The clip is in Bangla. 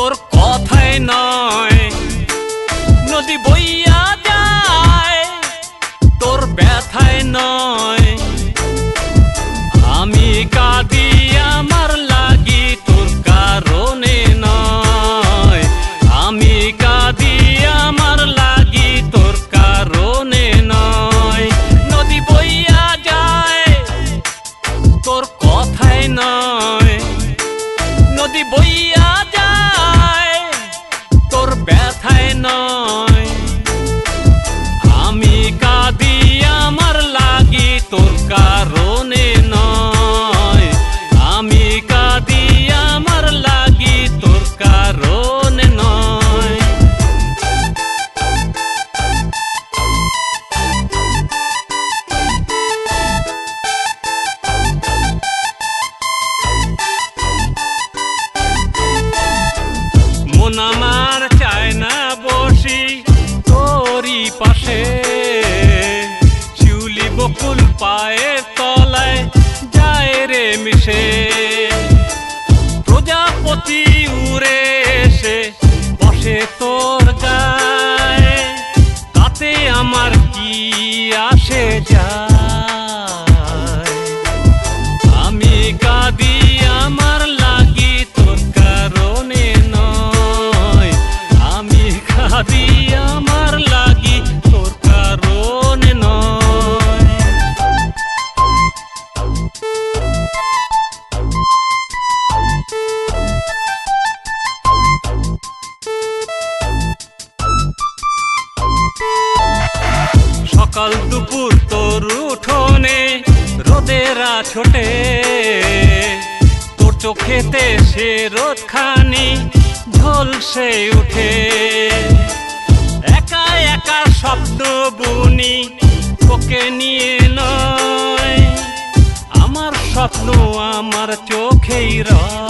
তোর কথাই নয়। নদী বইয়া যায়, তোর ব্যথায় নয়। আমি কাঁদি, আমার লাগি তোর কারণে নয়। আমি কাঁদি, আমার লাগি তোর কারণে নয়। নদী বইয়া যায়, তোর কথাই নয়। নদী বইয়া বকুল পায়ের তলায় যায় রে মিশে। প্রজাপতি উড়ে এসে বসে তোর গায়ে। তাতে আমার কি আসে যায়? সকাল দুপুর তোর উঠোনে রোদেরা ছোটে। তোর চোখেতে সে রোদ খানি ঝলসে উঠে। একা একা স্বপ্ন বুনি, তোকে নিয়ে নয়। আমার স্বপ্ন আমার চোখেই রয়।